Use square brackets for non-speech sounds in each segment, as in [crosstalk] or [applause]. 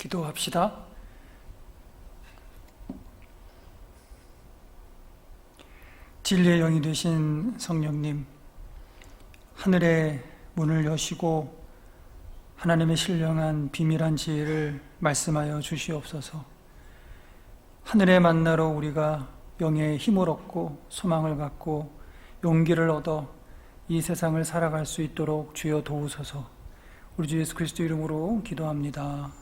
기도합시다. 진리의 영이 되신 성령님, 하늘의 문을 여시고 하나님의 신령한 비밀한 지혜를 말씀하여 주시옵소서. 하늘에 만나러 우리가 영의 힘을 얻고 소망을 갖고 용기를 얻어 이 세상을 살아갈 수 있도록 주여 도우소서. 우리 주 예수 그리스도 이름으로 기도합니다.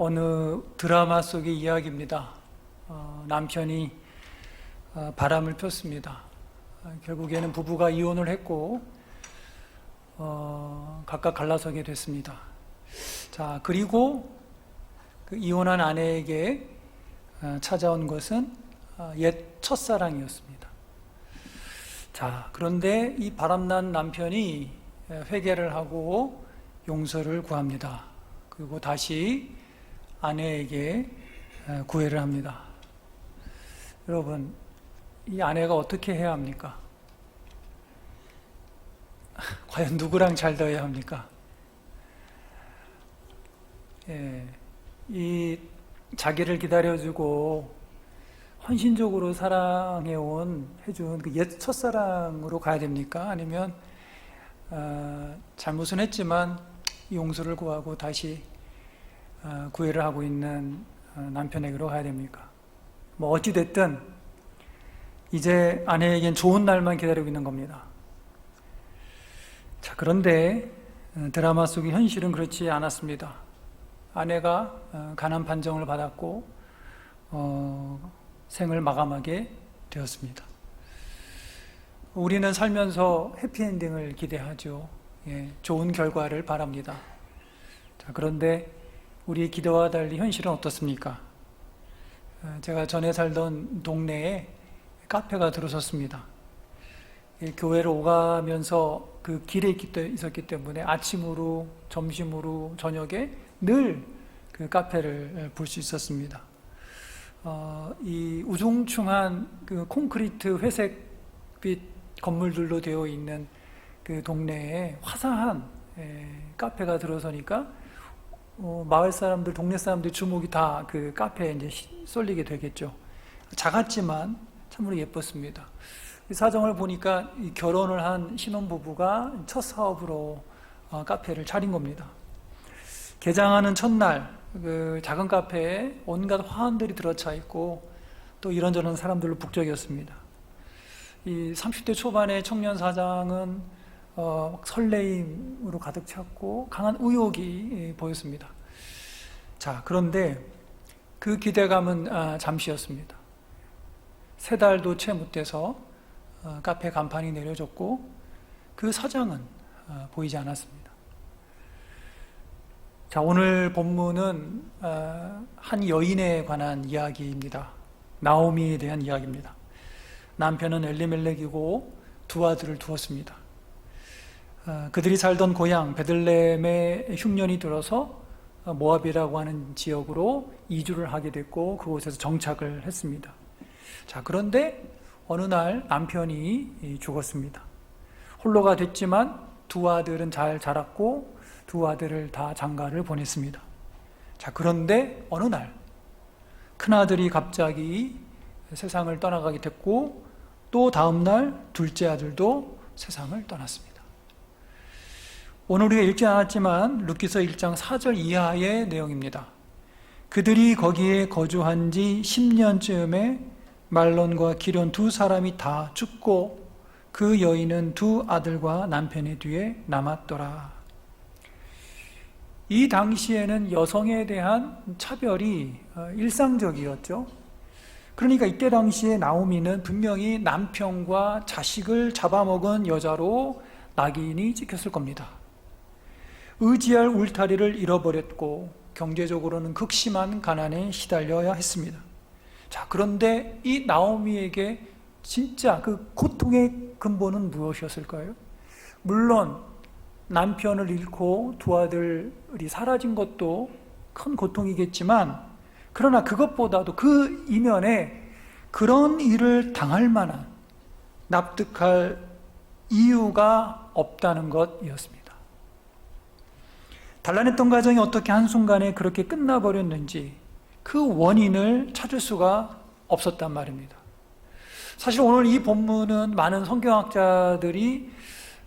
어느 드라마 속의 이야기입니다. 어, 남편이 어, 바람을 폈습니다. 어, 결국에는 부부가 이혼을 했고 어, 각각 갈라서게 됐습니다. 자 그리고 그 이혼한 아내에게 어, 찾아온 것은 어, 옛 첫사랑이었습니다. 자 그런데 이 바람난 남편이 회개를 하고 용서를 구합니다. 그리고 다시 아내에게 구애를 합니다. 여러분, 이 아내가 어떻게 해야 합니까? [laughs] 과연 누구랑 잘 되어야 합니까? 예, 이 자기를 기다려주고 헌신적으로 사랑해온 해준 그 옛 첫사랑으로 가야 됩니까? 아니면 어, 잘못은 했지만 용서를 구하고 다시 어, 구애를 하고 있는 어, 남편에게로 가야 됩니까? 뭐 어찌 됐든 이제 아내에겐 좋은 날만 기다리고 있는 겁니다. 자 그런데 어, 드라마 속의 현실은 그렇지 않았습니다. 아내가 어, 가난 판정을 받았고 어, 생을 마감하게 되었습니다. 우리는 살면서 해피엔딩을 기대하죠. 예, 좋은 결과를 바랍니다. 자, 그런데 우리의 기도와 달리 현실은 어떻습니까? 어, 제가 전에 살던 동네에 카페가 들어섰습니다. 예, 교회를 오가면서 그 길에 있었기 때문에 아침으로, 점심으로, 저녁에 늘 그 카페를 볼 수 있었습니다. 어, 이 우중충한 그 콘크리트 회색빛 건물들로 되어 있는 그 동네에 화사한 에, 카페가 들어서니까 어, 마을 사람들, 동네 사람들 주목이 다 그 카페에 이제 쏠리게 되겠죠. 작았지만 참으로 예뻤습니다. 이 사정을 보니까 이 결혼을 한 신혼부부가 첫 사업으로 어, 카페를 차린 겁니다. 개장하는 첫날 그 작은 카페에 온갖 화환들이 들어차 있고 또 이런저런 사람들로 북적였습니다. 이 30대 초반의 청년 사장은 어, 설레임으로 가득 찼고 강한 의욕이 예, 보였습니다. 자, 그런데 그 기대감은 아, 잠시였습니다. 세 달도 채 못 돼서 어, 카페 간판이 내려졌고 그 사장은 어, 보이지 않았습니다. 자, 오늘 본문은 어, 한 여인에 관한 이야기입니다. 나오미에 대한 이야기입니다. 남편은 엘리멜렉이고 두 아들을 두었습니다. 어, 그들이 살던 고향 베들레헴에 흉년이 들어서 모압이라고 하는 지역으로 이주를 하게 됐고 그곳에서 정착을 했습니다. 자, 그런데 어느 날 남편이 죽었습니다. 홀로가 됐지만 두 아들은 잘 자랐고 두 아들을 다 장가를 보냈습니다. 자, 그런데 어느 날 큰아들이 갑자기 세상을 떠나가게 됐고 또 다음 날 둘째 아들도 세상을 떠났습니다. 오늘 우리가 읽지 않았지만 루키서 1장 4절 이하의 내용입니다. 그들이 거기에 거주한 지 10년쯤에 말론과 기련 두 사람이 다 죽고 그 여인은 두 아들과 남편의 뒤에 남았더라. 이 당시에는 여성에 대한 차별이 어, 일상적이었죠. 그러니까 이때 당시에 나오미는 분명히 남편과 자식을 잡아먹은 여자로 낙인이 찍혔을 겁니다. 의지할 울타리를 잃어버렸고 경제적으로는 극심한 가난에 시달려야 했습니다. 자, 그런데 이 나오미에게 진짜 그 고통의 근본은 무엇이었을까요? 물론 남편을 잃고 두 아들이 사라진 것도 큰 고통이겠지만 그러나 그것보다도 그 이면에 그런 일을 당할 만한 납득할 이유가 없다는 것이었습니다. 단란했던 가정이 어떻게 한순간에 그렇게 끝나버렸는지 그 원인을 찾을 수가 없었단 말입니다. 사실 오늘 이 본문은 많은 성경학자들이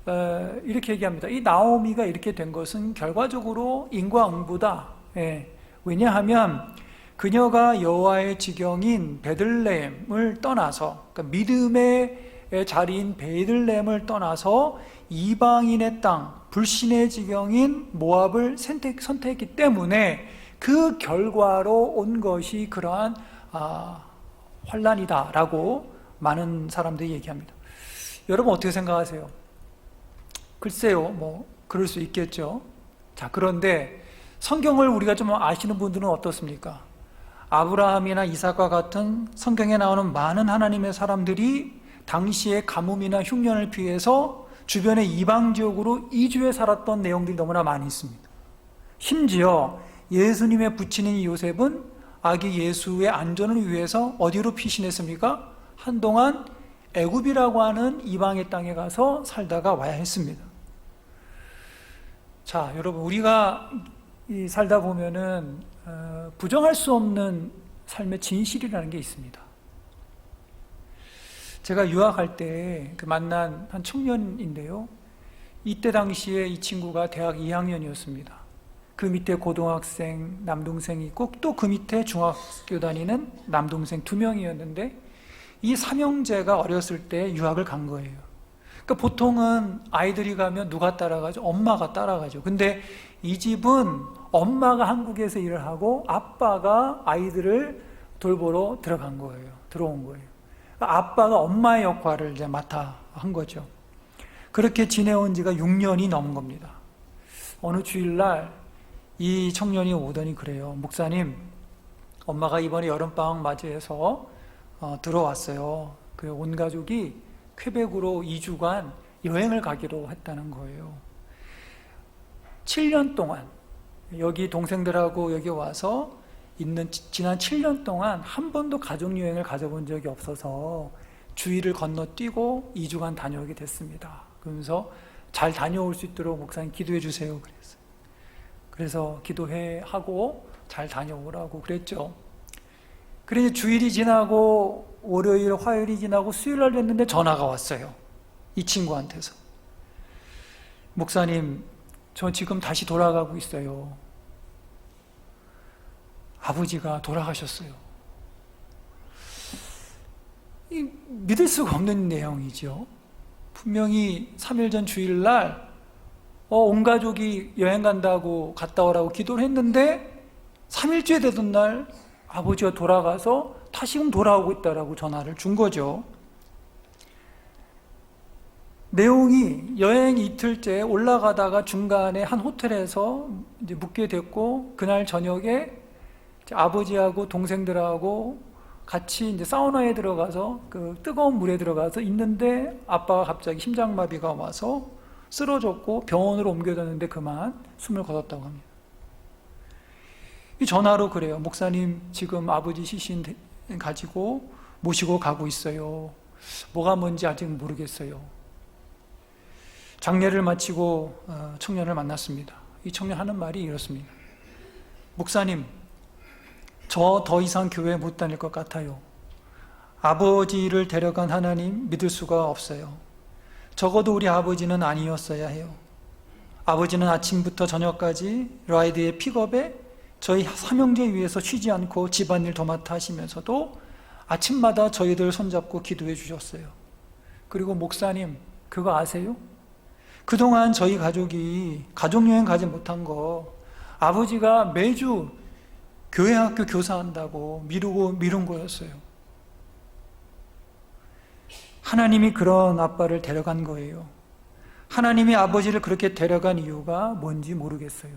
어, 이렇게 얘기합니다. 이 나오미가 이렇게 된 것은 결과적으로 인과응보다. 예. 왜냐하면 그녀가 여호와의 지경인 베들레헴을 떠나서 그러니까 믿음의 자리인 베들레헴을 떠나서 이방인의 땅, 불신의 지경인 모압을 선택, 선택했기 때문에 그 결과로 온 것이 그러한 아, 환란이다라고 많은 사람들이 얘기합니다. 여러분 어떻게 생각하세요? 글쎄요, 뭐 그럴 수 있겠죠. 자, 그런데 성경을 우리가 좀 아시는 분들은 어떻습니까? 아브라함이나 이삭과 같은 성경에 나오는 많은 하나님의 사람들이 당시의 가뭄이나 흉년을 피해서 주변의 이방 지역으로 이주해 살았던 내용들이 너무나 많이 있습니다. 심지어 예수님의 부친인 요셉은 아기 예수의 안전을 위해서 어디로 피신했습니까? 한동안 애굽이라고 하는 이방의 땅에 가서 살다가 와야 했습니다. 자, 여러분 우리가 이 살다 보면은 어, 부정할 수 없는 삶의 진실이라는 게 있습니다. 제가 유학할 때그 만난 한 청년인데요. 이때 당시에 이 친구가 대학 2학년이었습니다. 그 밑에 고등학생 남동생이 있고 또 그 밑에 중학교 다니는 남동생 두 명이었는데 이 삼형제가 어렸을 때 유학을 간 거예요. 그러니까 보통은 아이들이 가면 누가 따라가죠? 엄마가 따라가죠. 근데 이 집은 엄마가 한국에서 일을 하고 아빠가 아이들을 돌보러 들어간 거예요. 들어온 거예요. 아빠가 엄마의 역할을 이제 맡아 한 거죠. 그렇게 지내온 지가 6년이 넘은 겁니다. 어느 주일날 이 청년이 오더니 그래요. 목사님, 엄마가 이번에 여름방학 맞이해서 어, 들어왔어요. 그 온 가족이 쾌백으로 2주간 여행을 가기로 했다는 거예요. 7년 동안 여기 동생들하고 여기 와서 있는 지난 7년 동안 한 번도 가족 여행을 가져본 적이 없어서 주위를 건너뛰고 2주간 다녀오게 됐습니다. 그러면서 잘 다녀올 수 있도록 목사님 기도해 주세요. 그랬어요. 그래서 기도해 하고 잘 다녀오라고 그랬죠. 그래서 주일이 지나고 월요일, 화요일이 지나고 수요일 날 됐는데 전화가 왔어요. 이 친구한테서. 목사님, 저 지금 다시 돌아가고 있어요. 아버지가 돌아가셨어요. 이 믿을 수가 없는 내용이죠. 분명히 3일 전 주일날 어, 온 가족이 여행 간다고 갔다 오라고 기도를 했는데 3일째 되던 날 아버지가 돌아가서 다시금 돌아오고 있다라고 전화를 준 거죠. 내용이 여행 이틀째 올라가다가 중간에 한 호텔에서 이제 묵게 됐고 그날 저녁에 아버지하고 동생들하고 같이 이제 사우나에 들어가서 그 뜨거운 물에 들어가서 있는데 아빠가 갑자기 심장마비가 와서 쓰러졌고 병원으로 옮겨졌는데 그만 숨을 거뒀다고 합니다. 이 전화로 그래요. 목사님 지금 아버지 시신 가지고 모시고 가고 있어요. 뭐가 뭔지 아직 모르겠어요. 장례를 마치고 어, 청년을 만났습니다. 이 청년 하는 말이 이렇습니다. 목사님, 저 더 이상 교회 못 다닐 것 같아요. 아버지를 데려간 하나님 믿을 수가 없어요. 적어도 우리 아버지는 아니었어야 해요. 아버지는 아침부터 저녁까지 라이드의 픽업에 저희 삼형제 위해서 쉬지 않고 집안일 도맡아 하시면서도 아침마다 저희들 손잡고 기도해 주셨어요. 그리고 목사님, 그거 아세요? 그동안 저희 가족이 가족여행 가지 못한 거 아버지가 매주 교회 학교 교사한다고 미루고 미룬 거였어요. 하나님이 그런 아빠를 데려간 거예요. 하나님이 아버지를 그렇게 데려간 이유가 뭔지 모르겠어요.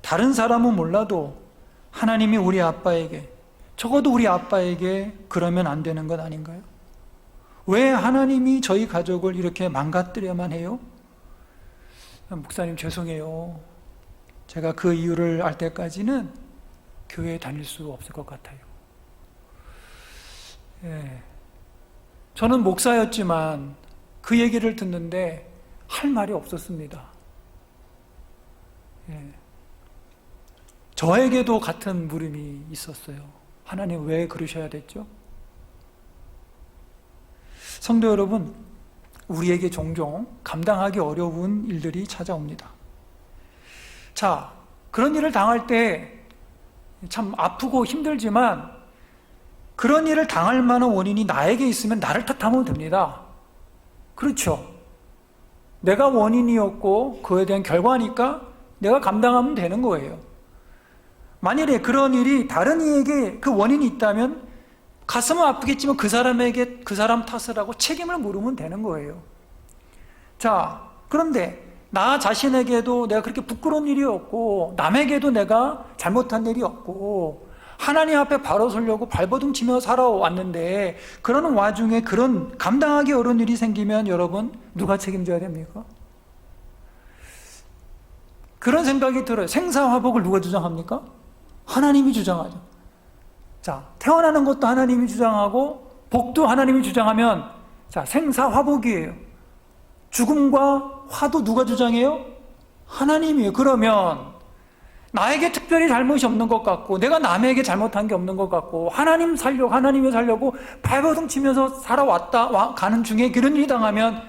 다른 사람은 몰라도 하나님이 우리 아빠에게, 적어도 우리 아빠에게 그러면 안 되는 것 아닌가요? 왜 하나님이 저희 가족을 이렇게 망가뜨려만 해요? 목사님 죄송해요. 제가 그 이유를 알 때까지는 교회에 다닐 수 없을 것 같아요. 예. 저는 목사였지만 그 얘기를 듣는데 할 말이 없었습니다. 예. 저에게도 같은 물음이 있었어요. 하나님 왜 그러셔야 됐죠? 성도 여러분, 우리에게 종종 감당하기 어려운 일들이 찾아옵니다. 자, 그런 일을 당할 때 참 아프고 힘들지만 그런 일을 당할 만한 원인이 나에게 있으면 나를 탓하면 됩니다. 그렇죠. 내가 원인이었고 그에 대한 결과니까 내가 감당하면 되는 거예요. 만일에 그런 일이 다른 이에게 그 원인이 있다면 가슴은 아프겠지만 그 사람에게 그 사람 탓을 하고 책임을 물으면 되는 거예요. 자, 그런데 나 자신에게도 내가 그렇게 부끄러운 일이 없고 남에게도 내가 잘못한 일이 없고 하나님 앞에 바로 서려고 발버둥 치며 살아왔는데 그러는 와중에 그런 감당하기 어려운 일이 생기면 여러분 누가 책임져야 됩니까? 그런 생각이 들어요. 생사화복을 누가 주장합니까? 하나님이 주장하죠. 자, 태어나는 것도 하나님이 주장하고 복도 하나님이 주장하면 자, 생사화복이에요. 죽음과 화도 누가 주장해요? 하나님이에요. 그러면 나에게 특별히 잘못이 없는 것 같고 내가 남에게 잘못한 게 없는 것 같고 하나님 살려고 하나님을 살려고 발버둥 치면서 살아왔다 와, 가는 중에 그런 일이 당하면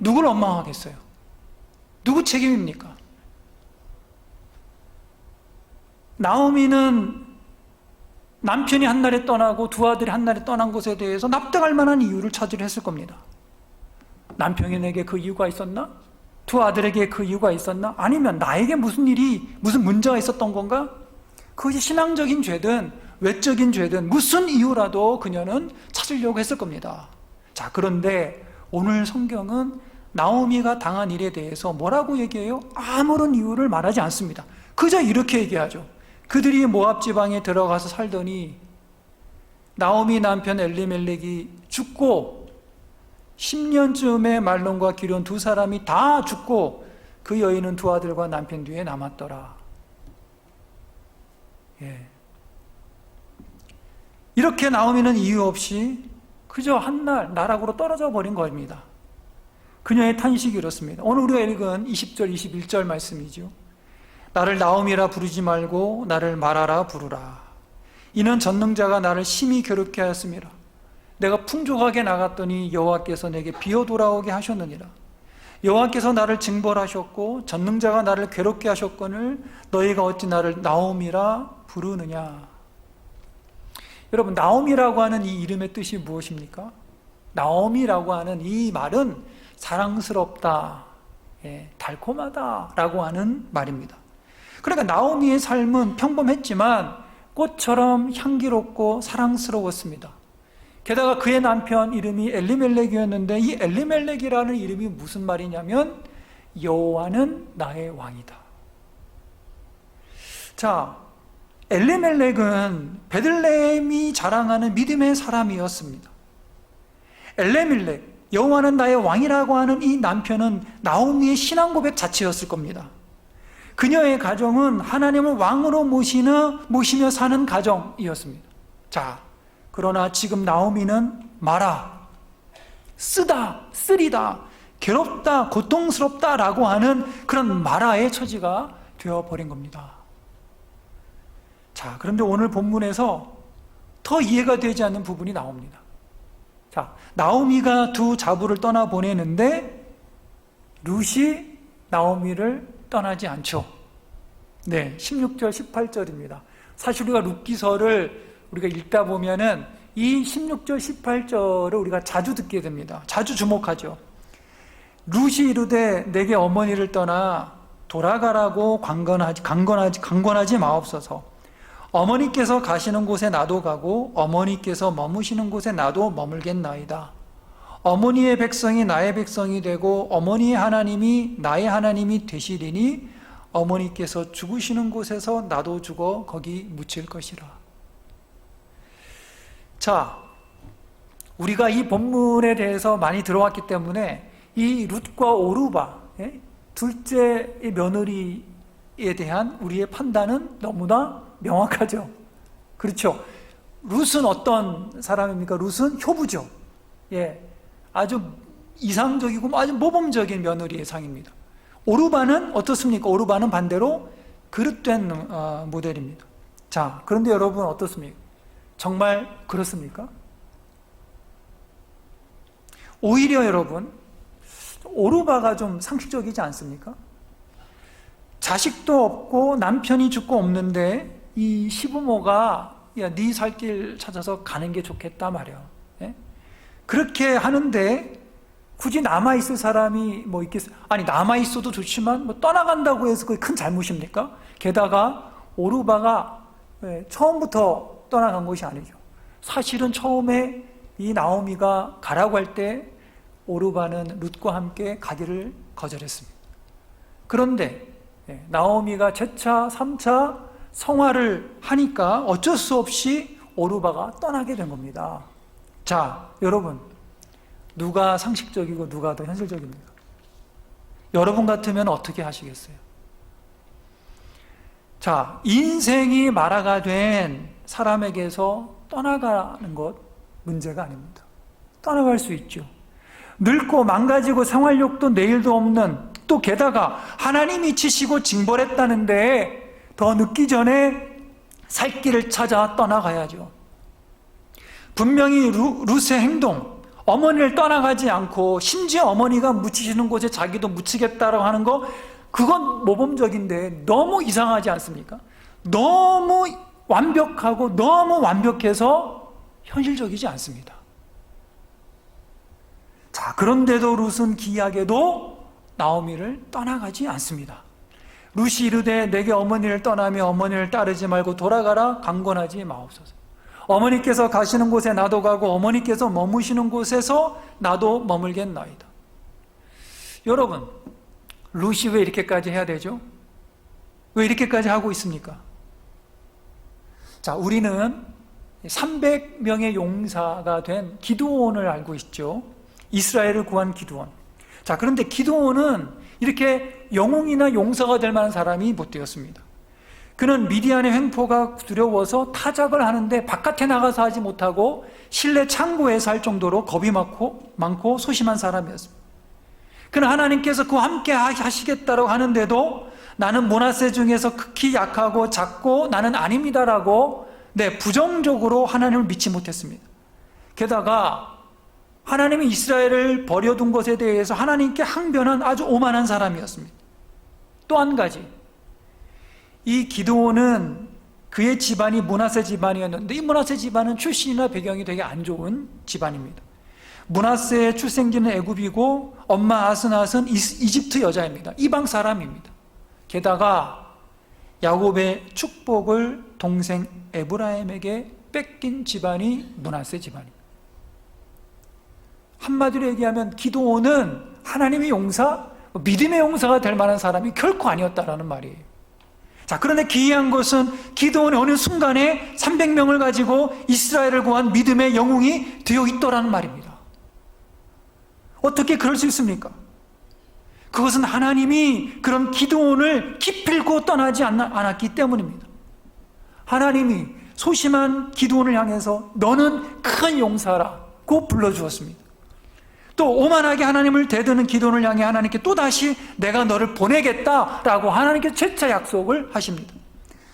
누굴 원망하겠어요? 누구 책임입니까? 나오미는 남편이 한날에 떠나고 두 아들이 한날에 떠난 것에 대해서 납득할 만한 이유를 찾으려 했을 겁니다. 남편에게 그 이유가 있었나? 두 아들에게 그 이유가 있었나? 아니면 나에게 무슨 일이, 무슨 문제가 있었던 건가? 그것이 신앙적인 죄든 외적인 죄든 무슨 이유라도 그녀는 찾으려고 했을 겁니다. 자, 그런데 오늘 성경은 나오미가 당한 일에 대해서 뭐라고 얘기해요? 아무런 이유를 말하지 않습니다. 그저 이렇게 얘기하죠. 그들이 모압 지방에 들어가서 살더니 나오미 남편 엘리멜렉이 죽고 10년쯤에 말론과 기론 두 사람이 다 죽고 그 여인은 두 아들과 남편 뒤에 남았더라. 예. 이렇게 나오미는 이유 없이 그저 한 날 나락으로 떨어져 버린 겁니다. 그녀의 탄식이 이렇습니다. 오늘 우리가 읽은 20절, 21절 말씀이죠. 나를 나오미라 부르지 말고 나를 말하라 부르라. 이는 전능자가 나를 심히 괴롭게 하였습니다. 내가 풍족하게 나갔더니 여호와께서 내게 비어 돌아오게 하셨느니라. 여호와께서 나를 징벌하셨고 전능자가 나를 괴롭게 하셨거늘 너희가 어찌 나를 나옴이라 부르느냐. 여러분 나옴이라고 하는 이 이름의 뜻이 무엇입니까? 나옴이라고 하는 이 말은 사랑스럽다, 예, 달콤하다라고 하는 말입니다. 그러니까 나오미의 삶은 평범했지만 꽃처럼 향기롭고 사랑스러웠습니다. 게다가 그의 남편 이름이 엘리멜렉이었는데 이 엘리멜렉이라는 이름이 무슨 말이냐면 여호와는 나의 왕이다. 자, 엘리멜렉은 베들레헴이 자랑하는 믿음의 사람이었습니다. 엘리멜렉 여호와는 나의 왕이라고 하는 이 남편은 나오미의 신앙 고백 자체였을 겁니다. 그녀의 가정은 하나님을 왕으로 모시며 사는 가정이었습니다. 자, 그러나 지금 나오미는 마라, 쓰다, 쓰리다, 괴롭다, 고통스럽다 라고 하는 그런 마라의 처지가 되어버린 겁니다. 자, 그런데 오늘 본문에서 더 이해가 되지 않는 부분이 나옵니다. 자, 나오미가 두 자부를 떠나 보내는데 룻이 나오미를 떠나지 않죠. 네, 16절, 18절입니다. 사실 우리가 룻기서를 우리가 읽다 보면은 이 16절, 18절을 우리가 자주 듣게 됩니다. 자주 주목하죠. 룻이 이르되 내게 어머니를 떠나 돌아가라고 강건하지, 강건하지, 강권하지 마옵소서. 어머니께서 가시는 곳에 나도 가고 어머니께서 머무시는 곳에 나도 머물겠나이다. 어머니의 백성이 나의 백성이 되고 어머니의 하나님이 나의 하나님이 되시리니 어머니께서 죽으시는 곳에서 나도 죽어 거기 묻힐 것이라. 자, 우리가 이 본문에 대해서 많이 들어왔기 때문에 이 룻과 오르바, 예? 둘째 며느리에 대한 우리의 판단은 너무나 명확하죠. 그렇죠. 룻은 어떤 사람입니까? 룻은 효부죠. 예. 아주 이상적이고 아주 모범적인 며느리의 상입니다. 오르바는 어떻습니까? 오르바는 반대로 그릇된 어, 모델입니다. 자, 그런데 여러분 어떻습니까? 정말 그렇습니까? 오히려 여러분, 오르바가 좀 상식적이지 않습니까? 자식도 없고 남편이 죽고 없는데 이 시부모가 야, 네 살 길 찾아서 가는 게 좋겠다 말이야. 예? 그렇게 하는데 굳이 남아 있을 사람이 뭐 있겠어? 아니 남아 있어도 좋지만 뭐 떠나간다고 해서 그게 큰 잘못입니까? 게다가 오르바가 예, 처음부터 떠나간 것이 아니죠. 사실은 처음에 이 나오미가 가라고 할 때 오르바는 룻과 함께 가기를 거절했습니다. 그런데 예, 나오미가 제차 3차 성화를 하니까 어쩔 수 없이 오르바가 떠나게 된 겁니다. 자, 여러분 누가 상식적이고 누가 더 현실적입니까? 여러분 같으면 어떻게 하시겠어요? 자, 인생이 마라가 된 사람에게서 떠나가는 것 문제가 아닙니다. 떠나갈 수 있죠. 늙고 망가지고 생활력도 내일도 없는 또 게다가 하나님이 치시고 징벌했다는데 더 늦기 전에 살 길을 찾아 떠나가야죠. 분명히 루, 룻의 행동, 어머니를 떠나가지 않고 심지어 어머니가 묻히시는 곳에 자기도 묻히겠다라고 하는 거 그건 모범적인데 너무 이상하지 않습니까? 너무 완벽하고 너무 완벽해서 현실적이지 않습니다. 자, 그런데도 룻은 기이하게도 나오미를 떠나가지 않습니다. 룻이 이르되 내게 어머니를 떠나며 어머니를 따르지 말고 돌아가라 강권하지 마옵소서. 어머니께서 가시는 곳에 나도 가고 어머니께서 머무시는 곳에서 나도 머물겠나이다. 여러분, 룻이 왜 이렇게까지 해야 되죠? 왜 이렇게까지 하고 있습니까? 자, 우리는 300명의 용사가 된 기드온을 알고 있죠. 이스라엘을 구한 기드온. 자, 그런데 기드온은 이렇게 영웅이나 용사가 될 만한 사람이 못 되었습니다. 그는 미디안의 횡포가 두려워서 타작을 하는데 바깥에 나가서 하지 못하고 실내 창고에서 할 정도로 겁이 많고, 많고 소심한 사람이었습니다. 그는 하나님께서 그와 함께 하시겠다고 하는데도 나는 문화세 중에서 극히 약하고 작고 나는 아닙니다라고 네, 부정적으로 하나님을 믿지 못했습니다. 게다가 하나님이 이스라엘을 버려둔 것에 대해서 하나님께 항변한 아주 오만한 사람이었습니다. 또 한 가지. 이 기도원은 그의 집안이 문하세 집안이었는데 이 문하세 집안은 출신이나 배경이 되게 안 좋은 집안입니다. 문하세의 출생지는 애굽이고 엄마 아스낫은 이집트 여자입니다. 이방 사람입니다. 게다가 야곱의 축복을 동생 에브라임에게 뺏긴 집안이 문하세 집안입니다. 한마디로 얘기하면 기도원은 하나님의 용사, 믿음의 용사가 될 만한 사람이 결코 아니었다라는 말이에요. 자, 그런데 기이한 것은 기도원의 어느 순간에 300명을 가지고 이스라엘을 구한 믿음의 영웅이 되어 있더라는 말입니다. 어떻게 그럴 수 있습니까? 그것은 하나님이 그런 기도원을 기필고 떠나지 않았기 때문입니다. 하나님이 소심한 기도원을 향해서 너는 큰 용사라고 불러주었습니다. 또 오만하게 하나님을 대드는 기도원을 향해 하나님께 또다시 내가 너를 보내겠다라고 하나님께 재차 약속을 하십니다.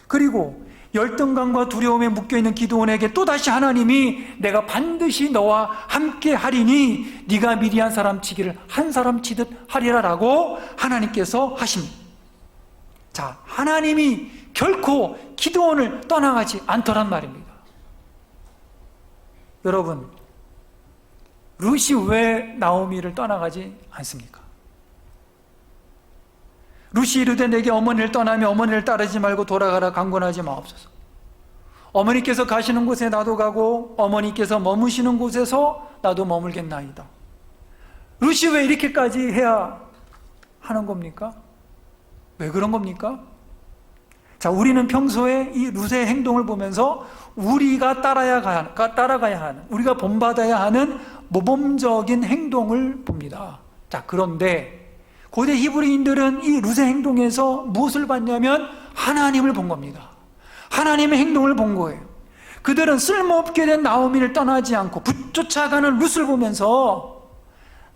그리고 열등감과 두려움에 묶여있는 기도원에게 또다시 하나님이 내가 반드시 너와 함께 하리니 네가 미리 한 사람 치기를 한 사람 치듯 하리라 라고 하나님께서 하십니다. 자, 하나님이 결코 기도원을 떠나가지 않더란 말입니다. 여러분, 룻이 왜 나오미를 떠나가지 않습니까? 룻이 이르되 내게 어머니를 떠나며 어머니를 따르지 말고 돌아가라 강권하지 마옵소서. 어머니께서 가시는 곳에 나도 가고 어머니께서 머무시는 곳에서 나도 머물겠나이다. 룻이 왜 이렇게까지 해야 하는 겁니까? 왜 그런 겁니까? 자, 우리는 평소에 이 룻의 행동을 보면서 우리가 따라야 따라가야 하는, 우리가 본받아야 하는 모범적인 행동을 봅니다. 자, 그런데 고대 히브리인들은 이 룻의 행동에서 무엇을 봤냐면 하나님을 본 겁니다. 하나님의 행동을 본 거예요. 그들은 쓸모없게 된 나오미를 떠나지 않고 붙쫓아가는 룻을 보면서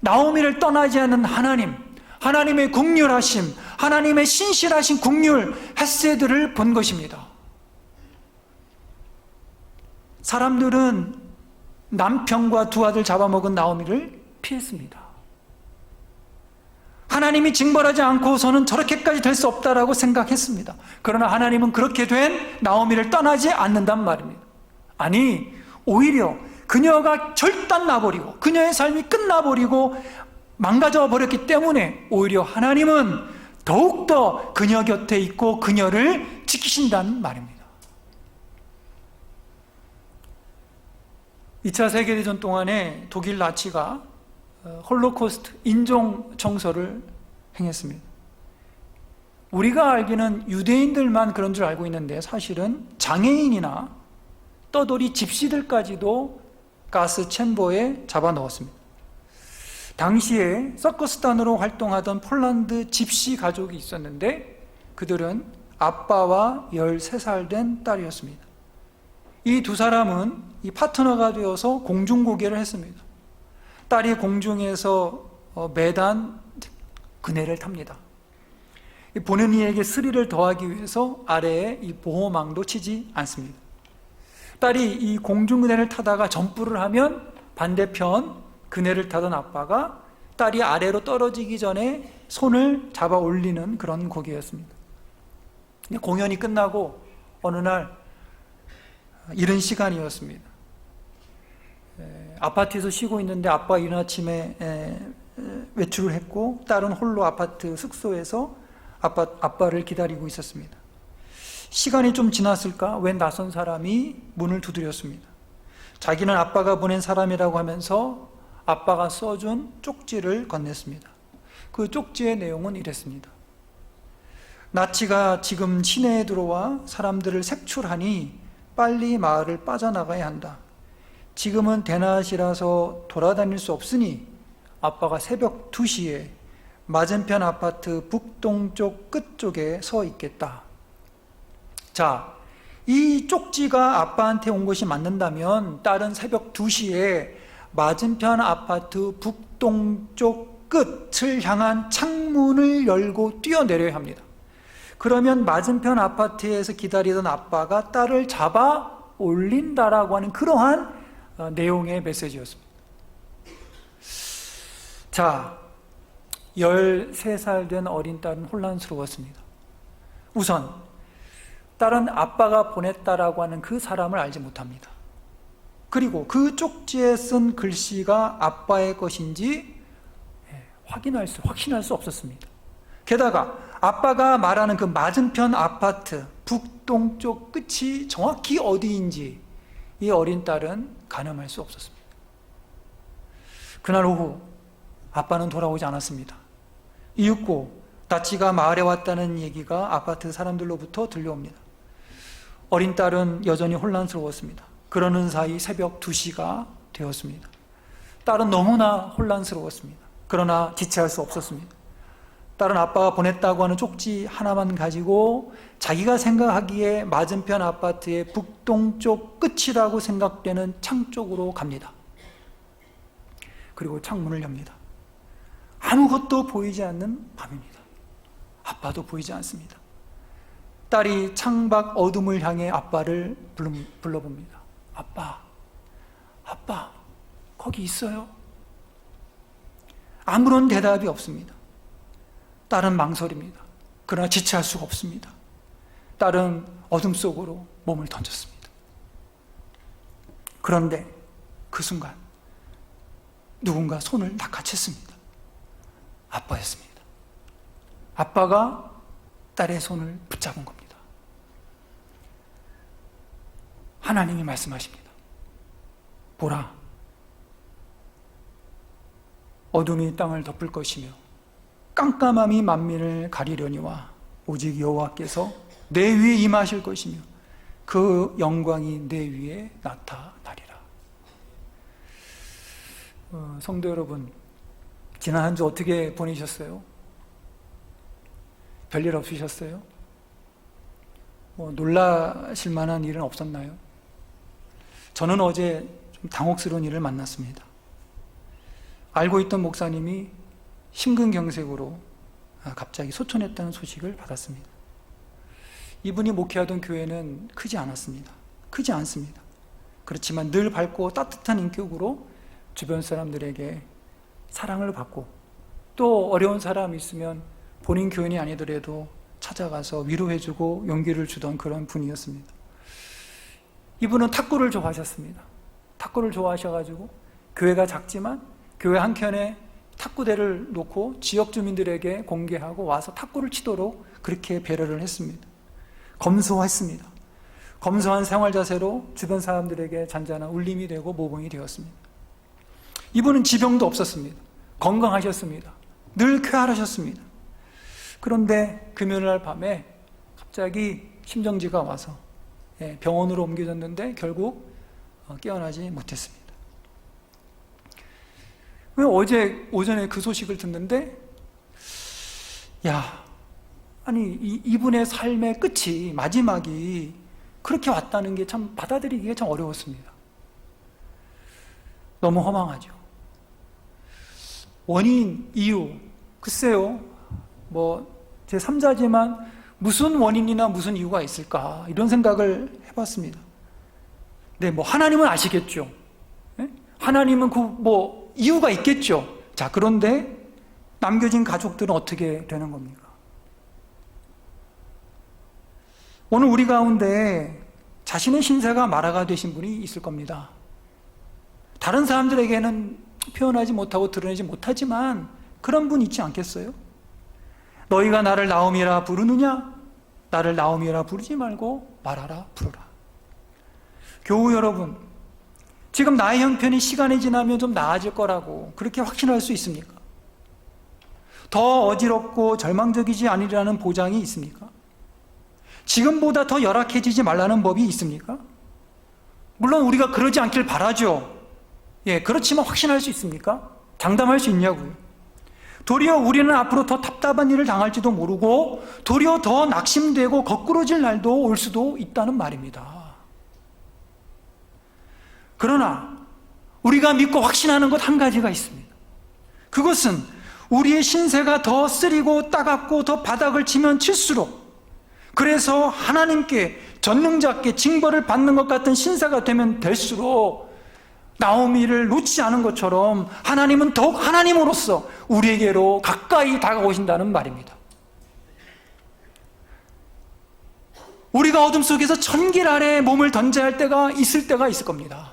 나오미를 떠나지 않는 하나님, 하나님의 국률하심, 하나님의 신실하신 국률, 햇세들을 본 것입니다. 사람들은 남편과 두 아들 잡아먹은 나오미를 피했습니다. 하나님이 징벌하지 않고서는 저렇게까지 될 수 없다라고 생각했습니다. 그러나 하나님은 그렇게 된 나오미를 떠나지 않는단 말입니다. 아니, 오히려 그녀가 절단 나버리고 그녀의 삶이 끝나버리고 망가져 버렸기 때문에 오히려 하나님은 더욱더 그녀 곁에 있고 그녀를 지키신다는 말입니다. 2차 세계대전 동안에 독일 나치가 어, 홀로코스트 인종 청소를 행했습니다. 우리가 알기는 유대인들만 그런 줄 알고 있는데 사실은 장애인이나 떠돌이 집시들까지도 가스 챔버에 잡아 넣었습니다. 당시에 서커스단으로 활동하던 폴란드 집시 가족이 있었는데 그들은 아빠와 13살 된 딸이었습니다. 이 두 사람은 이 파트너가 되어서 공중 고개를 했습니다. 딸이 공중에서 어, 매단 그네를 탑니다. 이 보는 이에게 스릴을 더하기 위해서 아래에 이 보호망도 치지 않습니다. 딸이 이 공중 그네를 타다가 점프를 하면 반대편 그네를 타던 아빠가 딸이 아래로 떨어지기 전에 손을 잡아 올리는 그런 곡이었습니다. 공연이 끝나고 어느 날 이른 시간이었습니다. 아파트에서 쉬고 있는데 아빠 이른 아침에 외출을 했고 딸은 홀로 아파트 숙소에서 아빠, 아빠를 기다리고 있었습니다. 시간이 좀 지났을까? 웬 낯선 사람이 문을 두드렸습니다. 자기는 아빠가 보낸 사람이라고 하면서 아빠가 써준 쪽지를 건넸습니다. 그 쪽지의 내용은 이랬습니다. 나치가 지금 시내에 들어와 사람들을 색출하니 빨리 마을을 빠져나가야 한다. 지금은 대낮이라서 돌아다닐 수 없으니 아빠가 새벽 2시에 맞은편 아파트 북동쪽 끝쪽에 서 있겠다. 자, 이 쪽지가 아빠한테 온 것이 맞는다면 딸은 새벽 2시에 맞은편 아파트 북동쪽 끝을 향한 창문을 열고 뛰어내려야 합니다. 그러면 맞은편 아파트에서 기다리던 아빠가 딸을 잡아 올린다라고 하는 그러한 어, 내용의 메시지였습니다. 자, 13살 된 어린 딸은 혼란스러웠습니다. 우선, 딸은 아빠가 보냈다라고 하는 그 사람을 알지 못합니다. 그리고 그 쪽지에 쓴 글씨가 아빠의 것인지 예, 확인할 수, 확신할 수 없었습니다. 게다가 아빠가 말하는 그 맞은편 아파트 북동쪽 끝이 정확히 어디인지 이 어린 딸은 가늠할 수 없었습니다. 그날 오후 아빠는 돌아오지 않았습니다. 이윽고 나치가 마을에 왔다는 얘기가 아파트 사람들로부터 들려옵니다. 어린 딸은 여전히 혼란스러웠습니다. 그러는 사이 새벽 2시가 되었습니다. 딸은 너무나 혼란스러웠습니다. 그러나 지체할 수 없었습니다. 딸은 아빠가 보냈다고 하는 쪽지 하나만 가지고 자기가 생각하기에 맞은편 아파트의 북동쪽 끝이라고 생각되는 창 쪽으로 갑니다. 그리고 창문을 엽니다. 아무것도 보이지 않는 밤입니다. 아빠도 보이지 않습니다. 딸이 창밖 어둠을 향해 아빠를 불러 봅니다. 아빠, 아빠, 거기 있어요? 아무런 대답이 없습니다. 딸은 망설입니다. 그러나 지체할 수가 없습니다. 딸은 어둠 속으로 몸을 던졌습니다. 그런데 그 순간 누군가 손을 낚아챘습니다. 아빠였습니다. 아빠가 딸의 손을 붙잡은 겁니다. 하나님이 말씀하십니다. 보라, 어둠이 땅을 덮을 것이며 깜깜함이 만민을 가리려니와 오직 여호와께서 내 위에 임하실 것이며 그 영광이 내 위에 나타나리라. 어, 성도 여러분, 지난 한 주 어떻게 보내셨어요? 별일 없으셨어요? 뭐 놀라실 만한 일은 없었나요? 저는 어제 좀 당혹스러운 일을 만났습니다. 알고 있던 목사님이 심근경색으로 아, 갑자기 소천했다는 소식을 받았습니다. 이분이 목회하던 교회는 크지 않았습니다. 크지 않습니다. 그렇지만 늘 밝고 따뜻한 인격으로 주변 사람들에게 사랑을 받고 또 어려운 사람이 있으면 본인 교인이 아니더라도 찾아가서 위로해주고 용기를 주던 그런 분이었습니다. 이분은 탁구를 좋아하셨습니다. 탁구를 좋아하셔가지고 교회가 작지만 교회 한켠에 탁구대를 놓고 지역 주민들에게 공개하고 와서 탁구를 치도록 그렇게 배려를 했습니다. 검소했습니다. 검소한 생활 자세로 주변 사람들에게 잔잔한 울림이 되고 모범이 되었습니다. 이분은 지병도 없었습니다. 건강하셨습니다. 늘 쾌활하셨습니다. 그런데 금요일 밤에 갑자기 심정지가 와서 예, 병원으로 옮겨졌는데 결국 어, 깨어나지 못했습니다. 왜 어제 오전에 그 소식을 듣는데, 야, 아니, 이, 이분의 삶의 끝이, 마지막이 그렇게 왔다는 게 참 받아들이기가 참 어려웠습니다. 너무 허망하죠. 원인, 이유, 글쎄요, 뭐, 제 3자지만 무슨 원인이나 무슨 이유가 있을까, 이런 생각을 해봤습니다. 네, 뭐, 하나님은 아시겠죠. 예? 하나님은 그, 뭐, 이유가 있겠죠. 자, 그런데 남겨진 가족들은 어떻게 되는 겁니까? 오늘 우리 가운데 자신의 신세가 마라가 되신 분이 있을 겁니다. 다른 사람들에게는 표현하지 못하고 드러내지 못하지만 그런 분 있지 않겠어요? 너희가 나를 나옴이라 부르느냐? 나를 나옴이라 부르지 말고 말하라 부르라. 교우 여러분, 지금 나의 형편이 시간이 지나면 좀 나아질 거라고 그렇게 확신할 수 있습니까? 더 어지럽고 절망적이지 아니라는 보장이 있습니까? 지금보다 더 열악해지지 말라는 법이 있습니까? 물론 우리가 그러지 않길 바라죠. 예, 그렇지만 확신할 수 있습니까? 장담할 수 있냐고요. 도리어 우리는 앞으로 더 답답한 일을 당할지도 모르고 도리어 더 낙심되고 거꾸러질 날도 올 수도 있다는 말입니다. 그러나 우리가 믿고 확신하는 것 한 가지가 있습니다. 그것은 우리의 신세가 더 쓰리고 따갑고 더 바닥을 치면 칠수록 그래서 하나님께 전능자께 징벌을 받는 것 같은 신세가 되면 될수록 나오미를 놓지 않은 것처럼 하나님은 더욱 하나님으로서 우리에게로 가까이 다가오신다는 말입니다. 우리가 어둠 속에서 천길 아래 몸을 던져야 할 때가 있을 때가 있을 겁니다.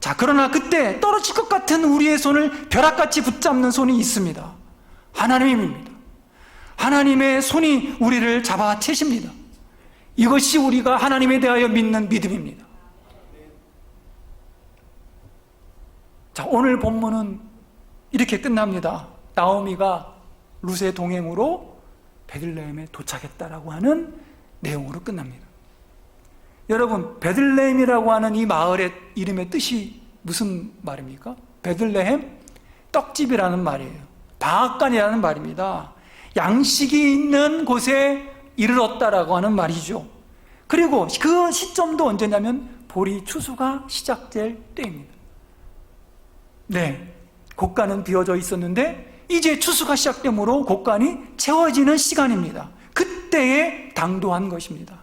자, 그러나 그때 떨어질 것 같은 우리의 손을 벼락같이 붙잡는 손이 있습니다. 하나님입니다. 하나님의 손이 우리를 잡아 채십니다. 이것이 우리가 하나님에 대하여 믿는 믿음입니다. 자, 오늘 본문은 이렇게 끝납니다. 나오미가 룻의 동행으로 베들레헴에 도착했다라고 하는 내용으로 끝납니다. 여러분, 베들레헴이라고 하는 이 마을의 이름의 뜻이 무슨 말입니까? 베들레헴 떡집이라는 말이에요. 방앗간이라는 말입니다. 양식이 있는 곳에 이르렀다라고 하는 말이죠. 그리고 그 시점도 언제냐면 보리 추수가 시작될 때입니다. 네. 곡간은 비어져 있었는데 이제 추수가 시작되므로 곡간이 채워지는 시간입니다. 그때에 당도한 것입니다.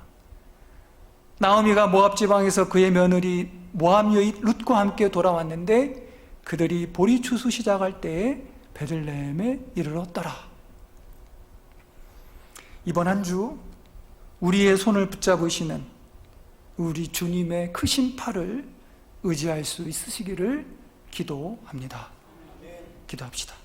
나오미가 모압 지방에서 그의 며느리 모압 여인 룻과 함께 돌아왔는데 그들이 보리 추수 시작할 때에 베들레헴에 이르렀더라. 이번 한 주 우리의 손을 붙잡으시는 우리 주님의 크신 팔을 의지할 수 있으시기를 기도합니다. 기도합시다.